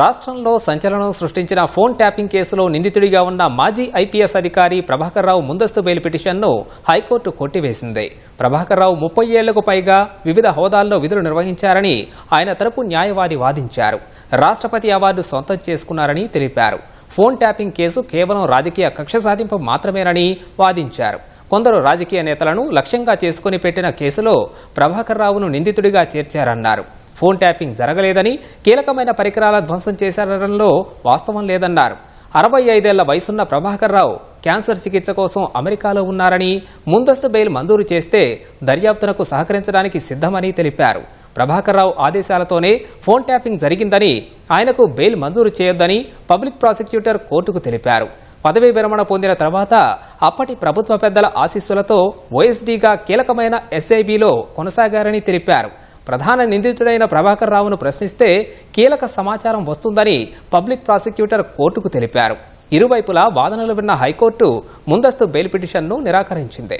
రాష్ట్రంలో సంచలనం సృష్టించిన ఫోన్ ట్యాపింగ్ కేసులో నిందితుడిగా ఉన్న మాజీ ఐపీఎస్ అధికారి ప్రభాకర్ రావు ముందస్తు బెయిల్ పిటిషన్ను హైకోర్టు కొట్టివేసింది. ప్రభాకర్ రావు ముప్పై ఏళ్ళకు పైగా వివిధ హోదాల్లో విధులు నిర్వహించారని ఆయన తరపు న్యాయవాది వాదించారు. రాష్ట్రపతి అవార్డు సొంతం చేసుకున్నారని తెలిపారు. ఫోన్ ట్యాపింగ్ కేసు కేవలం రాజకీయ కక్ష సాధింపు మాత్రమేనని వాదించారు. కొందరు రాజకీయ నేతలను లక్ష్యంగా చేసుకుని పెట్టిన కేసులో ప్రభాకర్ రావును నిందితుడిగా చేర్చారన్నారు. ఫోన్ ట్యాపింగ్ జరగలేదని కీలకమైన పరికరాల ధ్వంసం చేశారనడంలో వాస్తవం లేదన్నారు. అరవై ఐదేళ్ళ వయసున్న ప్రభాకర్ రావు క్యాన్సర్ చికిత్స కోసం అమెరికాలో ఉన్నారని ముందస్తు బెయిల్ మంజూరు చేస్తే దర్యాప్తునకు సహకరించడానికి సిద్ధమని తెలిపారు. ప్రభాకర్ రావు ఆదేశాలతోనే ఫోన్ ట్యాపింగ్ జరిగిందని ఆయనకు బెయిల్ మంజూరు చేయొద్దని పబ్లిక్ ప్రాసిక్యూటర్ కోర్టుకు తెలిపారు. పదవీ విరమణ పొందిన తర్వాత అప్పటి ప్రభుత్వ పెద్దల ఆశీస్సులతో ఓఎస్డీగా కీలకమైన ఎస్ఐబిలో కొనసాగారని తెలిపారు. ప్రధాన నిందితుడైన ప్రభాకర్ రావును ప్రశ్నిస్తే కీలక సమాచారం వస్తుందని పబ్లిక్ ప్రాసిక్యూటర్ కోర్టుకు తెలిపారు. ఇరువైపులా వాదనలు విన్న హైకోర్టు ముందస్తు బెయిల్ పిటిషన్ను నిరాకరించింది.